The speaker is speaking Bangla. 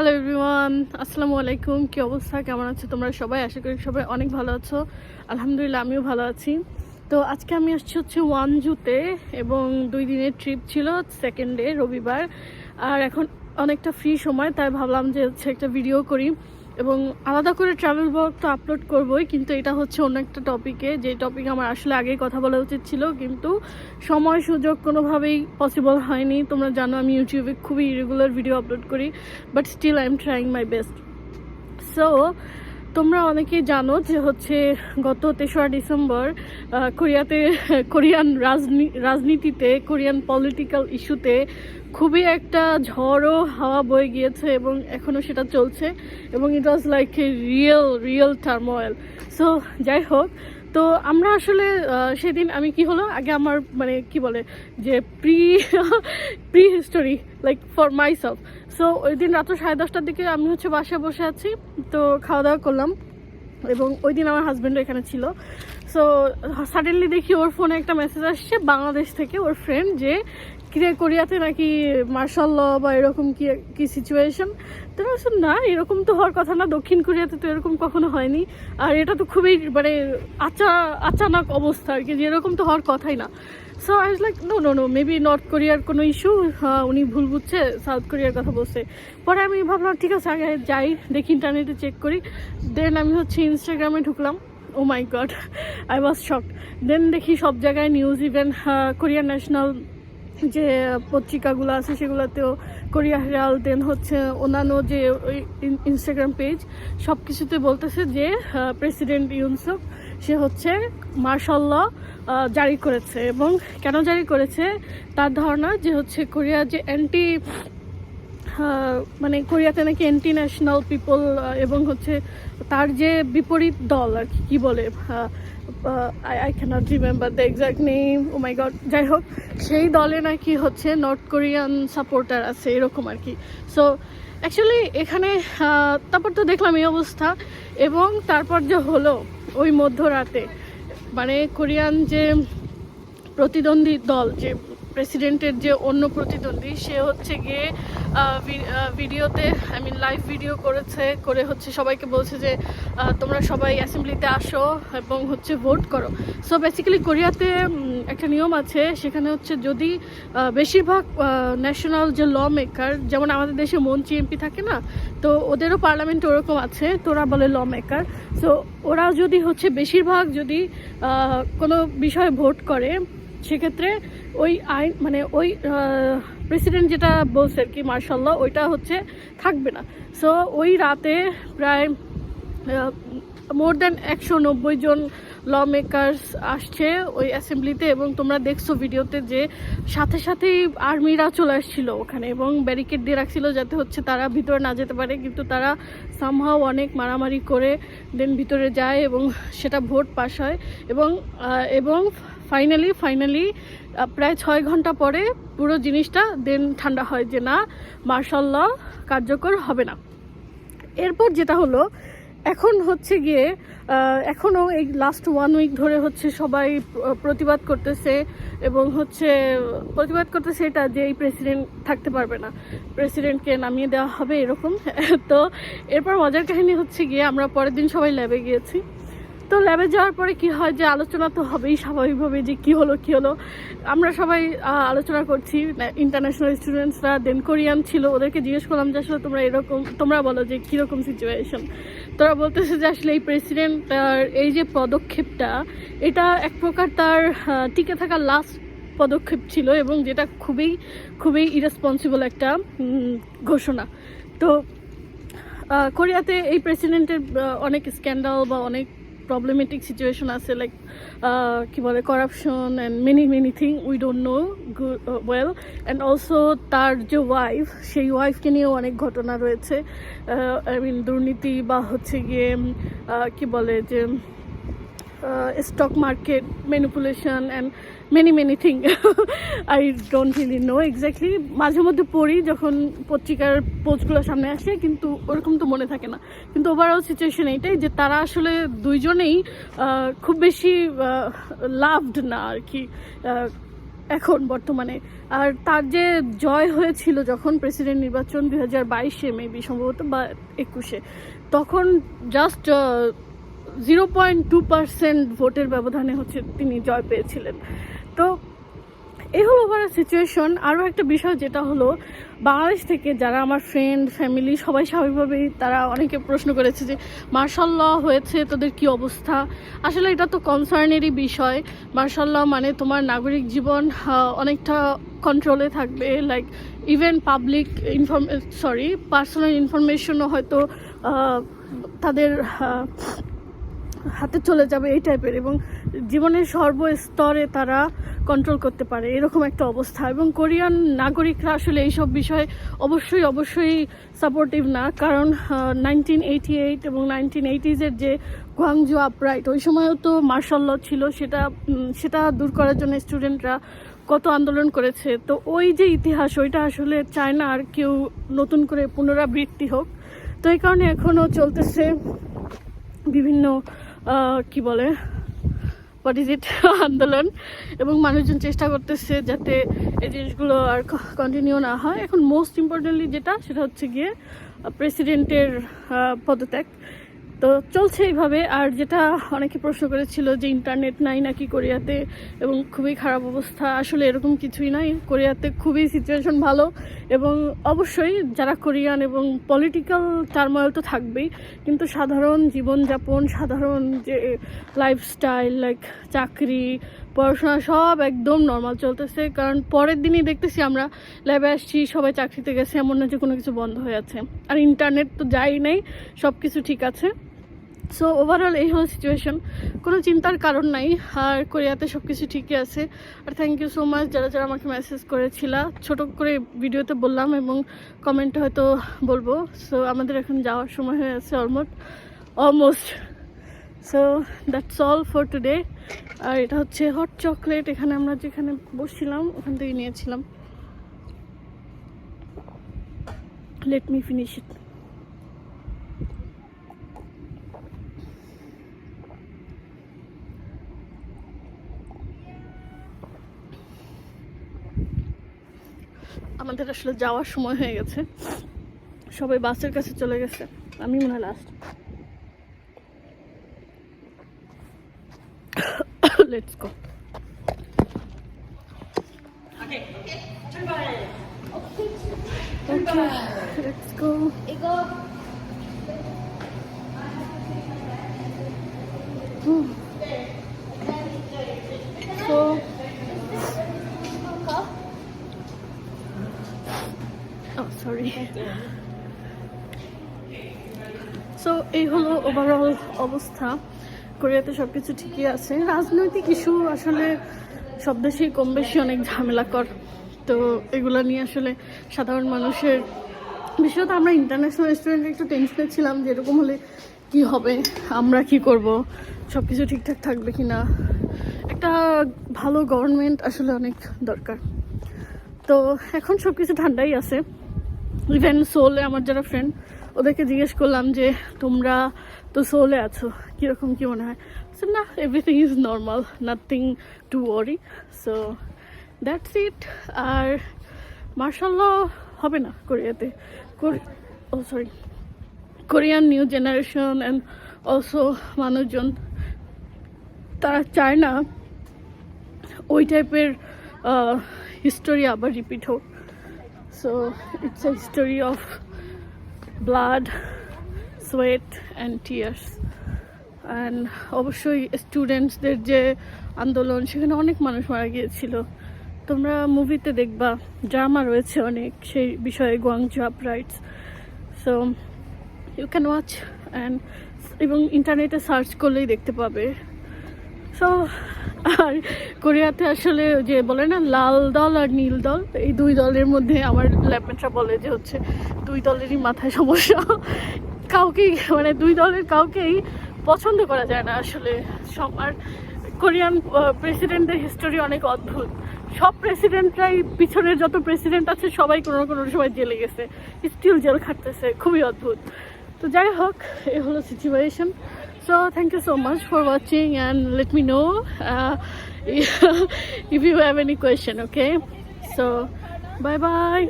হ্যালো এভরিওয়ান আসসালামু আলাইকুম কী অবস্থা? কেমন আছো তোমরা সবাই? আশা করি সবাই অনেক ভালো আছো। আলহামদুলিল্লাহ, আমিও ভালো আছি। তো আজকে আমি আসছি হচ্ছে ওয়ান জুতে এবং দুই দিনের ট্রিপ ছিল সেকেন্ড ডে রবিবার। আর এখন অনেকটা ফ্রি সময়, তাই ভাবলাম যে হচ্ছে একটা ভিডিও করি। এবং আলাদা করে ট্রাভেল ব্লগ তো আপলোড করবোই, কিন্তু এটা হচ্ছে অন্য একটা টপিকে যে টপিক আমার আসলে আগেই কথা বলা উচিত ছিল, কিন্তু সময় সুযোগ কোনোভাবেই পসিবল হয়নি। তোমরা জানো আমি ইউটিউবে খুবই রেগুলার ভিডিও আপলোড করি but still I am trying my best so তোমরা অনেকেই জানো যে হচ্ছে গত তেসরা ডিসেম্বর কোরিয়াতে, কোরিয়ান রাজনী- রাজনীতিতে, কোরিয়ান পলিটিক্যাল ইস্যুতে খুবই একটা ঝড়ো হাওয়া বয়ে গিয়েছে এবং এখনও সেটা চলছে এবং it was like a real real turmoil so যাই হোক, তো আমরা আসলে সেদিন আমি কি হলো? আগে আমার মানে কি বলে যে pre prehistory like for myself so ওই দিন রাত্র সাড়ে দশটার দিকে আমি হচ্ছে বাসায় বসে আছি। তো খাওয়া দাওয়া করলাম এবং ওই দিন আমার হাজব্যান্ডও এখানে ছিল। সো সাডেনলি দেখি ওর ফোনে একটা মেসেজ আসছে বাংলাদেশ থেকে ওর ফ্রেন্ড যে কিরে কোরিয়াতে নাকি মার্শাল ল বা এরকম কি কি সিচুয়েশন তো বলছি, না এরকম তো হওয়ার কথা না। দক্ষিণ কোরিয়াতে তো এরকম কখনো হয়নি। আর এটা তো খুবই মানে আচা আচানক অবস্থা আর কি যে এরকম তো হওয়ার কথাই না। So I like no no no maybe north কোরিয়ার কোনো ইস্যু উনি ভুল বুঝছে সাউথ কোরিয়ার কথা বলছে। পরে আমি ভাবলাম, ঠিক আছে, আগে যাই, দেখি ইন্টারনেটে চেক করি। দেন আমি হচ্ছে ইনস্টাগ্রামে ঢুকলাম। ও my god I was shock then দেখি সব জায়গায় নিউজ ইভেন কোরিয়ান ন্যাশনাল যে পত্রিকাগুলো আছে, সেগুলোতেও কোরিয়া হেরাল দেন হচ্ছে অন্যান্য যে ইনস্টাগ্রাম পেজ সব কিছুতে বলতেছে যে প্রেসিডেন্ট ইউনসক সে হচ্ছে মার্শাল জারি করেছে। এবং কেন জারি করেছে? তার ধারণা যে হচ্ছে কোরিয়া যে অ্যান্টি মানে কোরিয়াতে নাকি অ্যান্টি ন্যাশনাল পিপল এবং হচ্ছে তার যে বিপরীত দল আর কি কি বলে I I can't remember the exact name oh my god যাই হোক, সেই দলে নাকি হচ্ছে নর্থ কোরিয়ান সাপোর্টার আছে, এরকম আর কি। সো অ্যাকচুয়ালি এখানে তারপর তো দেখলাম এই অবস্থা, এবং তারপর যে হলো ওই মধ্যরাতে মানে কোরিয়ান যে প্রতিদ্বন্দ্বী দল যে প্রেসিডেন্টের যে অন্য প্রতিদ্বন্দ্বী, সে হচ্ছে গিয়ে ভিডিওতে আই মিন লাইভ ভিডিও করেছে, করে হচ্ছে সবাইকে বলছে যে তোমরা সবাই অ্যাসেম্বলিতে আসো এবং হচ্ছে ভোট করো। সো বেসিক্যালি কোরিয়াতে একটা নিয়ম আছে, সেখানে হচ্ছে যদি বেশিরভাগ ন্যাশনাল যে ল মেকার যেমন আমাদের দেশে মন্ত্রী, এমপি থাকে না, তো ওদেরও পার্লামেন্ট ওরকম আছে তোরা বলে ল মেকার সো ওরা যদি হচ্ছে বেশিরভাগ যদি কোনো বিষয়ে ভোট করে, সেক্ষেত্রে ওই আইন মানে ওই প্রেসিডেন্ট যেটা বলছে আর কি, মার্শাল্লাহ, ওইটা হচ্ছে থাকবে না। সো ওই রাতে প্রায় মোর দেন একশো নব্বই জন ল মেকার্স আসছে ওই অ্যাসেম্বলিতে এবং তোমরা দেখছ ভিডিওতে যে সাথে সাথেই আর্মিরা চলে আসছিল ওখানে এবং ব্যারিকেড দিয়ে রাখছিল যাতে হচ্ছে তারা ভিতরে না যেতে পারে, কিন্তু তারা সামহাও অনেক মারামারি করে দেন ভিতরে যায় এবং সেটা ভোট পাস হয় এবং এবং ফাইনালি ফাইনালি প্রায় ছয় ঘণ্টা পরে পুরো জিনিসটা দেন ঠান্ডা হয় যে না মার্শাল কার্যকর হবে না। এরপর যেটা হলো, এখন হচ্ছে গিয়ে এখনও এই লাস্ট ওয়ান উইক ধরে হচ্ছে সবাই প্রতিবাদ করতেছে এবং হচ্ছে, প্রতিবাদ করতেছে এটা যে এই প্রেসিডেন্ট থাকতে পারবে না। প্রেসিডেন্টকে নামিয়ে দেওয়া হবে এরকম। তো এরপর মজার কাহিনী হচ্ছে গিয়ে আমরা পরের দিন সবাই ল্যাবে গিয়েছি। তো ল্যাবে যাওয়ার পরে কি হয় যে আলোচনা তো হবেই স্বাভাবিকভাবে যে কি হলো কি হলো। আমরা সবাই আলোচনা করছি। ইন্টারন্যাশনাল স্টুডেন্টসরা দেন কোরিয়ান ছিল। ওদেরকে জিজ্ঞেস করলাম যে, আসলে তোমরা এরকম, তোমরা বলো যে কীরকম সিচুয়েশন তোরা বলতেছে যে, আসলে এই প্রেসিডেন্ট তার এই যে পদক্ষেপটা, এটা এক প্রকার তার টিকে থাকার লাস্ট পদক্ষেপ ছিল এবং যেটা খুবই খুবই ইরেসপন্সিবল একটা ঘোষণা। তো কোরিয়াতে এই প্রেসিডেন্টের অনেক স্ক্যান্ডাল বা অনেক প্রবলেমেটিক সিচুয়েশন আছে লাইক কী বলে corruption and many many thing we don't know well and also তার যে ওয়াইফ সেই ওয়াইফকে নিয়েও অনেক ঘটনা রয়েছে আই মিন দুর্নীতি বা হচ্ছে গিয়ে কী কি বলে যে stock market manipulation and many many thing I don't really know exactly মাঝে মধ্যে পড়ি যখন পত্রিকার পোস্টগুলো সামনে আসে, কিন্তু ওরকম তো মনে থাকে না। কিন্তু ওভারঅল সিচুয়েশন এইটাই যে তারা আসলে দুইজনেই খুব বেশি লাভড না আর কি এখন বর্তমানে। আর তার যে জয় হয়েছিল যখন প্রেসিডেন্ট নির্বাচন দুই হাজার বাইশে মেবি সম্ভবত, বা একুশে, তখন just zero point two percent ভোটের ব্যবধানে হচ্ছে তিনি জয় পেয়েছিলেন। তো এই হলো ওভারঅল সিচুয়েশন আরও একটা বিষয় যেটা হলো, বাংলাদেশ থেকে যারা আমার ফ্রেন্ড ফ্যামিলি সবাই স্বাভাবিকভাবেই তারা অনেকে প্রশ্ন করেছে যে, মার্শাল্লাহ, হয়েছে তোদের কি অবস্থা? আসলে এটা তো কনসার্নেরই বিষয়। মার্শাল্লাহ মানে তোমার নাগরিক জীবন অনেকটা কন্ট্রোলে থাকবে। Like even public inform sorry personal ইনফরমেশনও হয়তো তাদের হাতে চলে যাবে এই টাইপের এবং জীবনের সর্বস্তরে তারা কন্ট্রোল করতে পারে, এরকম একটা অবস্থা। এবং কোরিয়ান নাগরিকরা আসলে এইসব বিষয়ে অবশ্যই অবশ্যই সাপোর্টিভ না। কারণ নাইনটিন এইটি এইট এবং নাইনটিন এইটিজের যে গুয়াংজু আপরাইট ওই সময়ও তো মার্শাল ল ছিল। সেটা সেটা দূর করার জন্য স্টুডেন্টরা কত আন্দোলন করেছে। তো ওই যে ইতিহাস, ওইটা আসলে চায় না আর কেউ নতুন করে পুনরাবৃত্তি হোক। তো এই কারণে এখনও চলতেছে বিভিন্ন কি বলে? হোয়াট ইজ ইট আন্দোলন। এবং মানুষজন চেষ্টা করতেছে যাতে এই জিনিসগুলো আর কন্টিনিউ না হয়। এখন মোস্ট ইম্পর্টেন্টলি যেটা, সেটা হচ্ছে গিয়ে প্রেসিডেন্টের পদত্যাগ। তো চলছে এইভাবে। আর যেটা অনেকে প্রশ্ন করেছিল যে ইন্টারনেট নাই নাকি কোরিয়াতে, এবং খুবই খারাপ অবস্থা। আসলে এরকম কিছুই নাই। কোরিয়াতে খুবই সিচুয়েশন ভালো। এবং অবশ্যই যারা কোরিয়ান এবং পলিটিক্যাল টার্ময়েল তো থাকবেই, কিন্তু সাধারণ জীবনযাপন, সাধারণ যে লাইফস্টাইল লাইক চাকরি, পড়াশোনা, সব একদম নর্মাল চলতেছে। কারণ পরের দিনই দেখতেছি আমরা ল্যাবে আসছি, সবাই চাকরিতে গেছে, এমন না যে কোনো কিছু বন্ধ হয়ে আছে। আর ইন্টারনেট তো যাই নেই সব কিছু ঠিক আছে। সো ওভারঅল এই হলো সিচুয়েশন কোনো চিন্তার কারণ নাই। আর কোরিয়াতে সব কিছু ঠিকই আছে। আর থ্যাংক ইউ সো মাচ যারা যারা আমাকে মেসেজ করেছিল। ছোট করে ভিডিওতে বললাম এবং কমেন্টে হয়তো বলব। সো আমাদের এখন যাওয়ার সময় হয়ে আছে almost almost so that's all for today আর এটা হচ্ছে হট চকলেট এখানে আমরা যেখানে বসছিলাম, ওখান থেকে নিয়েছিলাম। লেট মি ফিনিশ ইট আমাদের আসলে যাওয়ার সময় হয়ে গেছে। সবাই বাসের কাছে চলে গেছে। আমি মনে হয় last let's go Okay, let's go. So এই হলো ওভারঅল অবস্থা। কোরিয়াতে সব কিছু ঠিকই আছে। রাজনৈতিক ইস্যু আসলে সব দেশেই কম বেশি অনেক ঝামেলাকর। তো এগুলো নিয়ে আসলে সাধারণ মানুষের বিশেষত আমরা ইন্টারন্যাশনাল রেস্টুরেন্টে একটু টেনশনে ছিলাম যে এরকম হলে কি হবে, আমরা কি করব সব কিছু ঠিকঠাক থাকবে কি না একটা ভালো গভর্নমেন্ট আসলে অনেক দরকার। তো এখন সব কিছু ঠান্ডাই আছে। ইভেন সোলে আমার যারা ফ্রেন্ড ওদেরকে জিজ্ঞেস করলাম যে তোমরা তো সোলে আছো কীরকম কী মনে হয়? So, না everything is normal nothing to worry so that's it আর মার্শাল্লাহ হবে না কোরিয়াতে। ও sorry Korean new generation and also মানুষজন তারা চায় না ওই টাইপের হিস্টোরি আবার রিপিট হোক। So it's a history of blood sweat and tears and অবশ্যই স্টুডেন্টসদের যে আন্দোলন, সেখানে অনেক মানুষ মারা গিয়েছিল। তোমরা মুভিতে দেখবা ড্রামা রয়েছে অনেক, সেই বিষয়ে Gwangju uprisings so you can watch and এবং ইন্টারনেটে সার্চ করলেই দেখতে পাবে। সো আর কোরিয়াতে আসলে যে বলে না, লাল দল আর নীল দল এই দুই দলের মধ্যে আমার ল্যাপমেটরা বলে যে হচ্ছে দুই দলেরই মাথায় সমস্যা। কাউকেই মানে দুই দলের কাউকেই পছন্দ করা যায় না আসলে। সব আর কোরিয়ান প্রেসিডেন্টের হিস্টোরি অনেক অদ্ভুত। সব প্রেসিডেন্টরাই পিছনের যত প্রেসিডেন্ট আছে, সবাই কোনো না কোনো সময় জেলে গেছে। স্টিল জেল খাটতেছে, খুবই অদ্ভুত। তো যাই হোক, এ হলো situation So thank you so much for watching and let me know uh, if you have any question. Okay. So bye bye.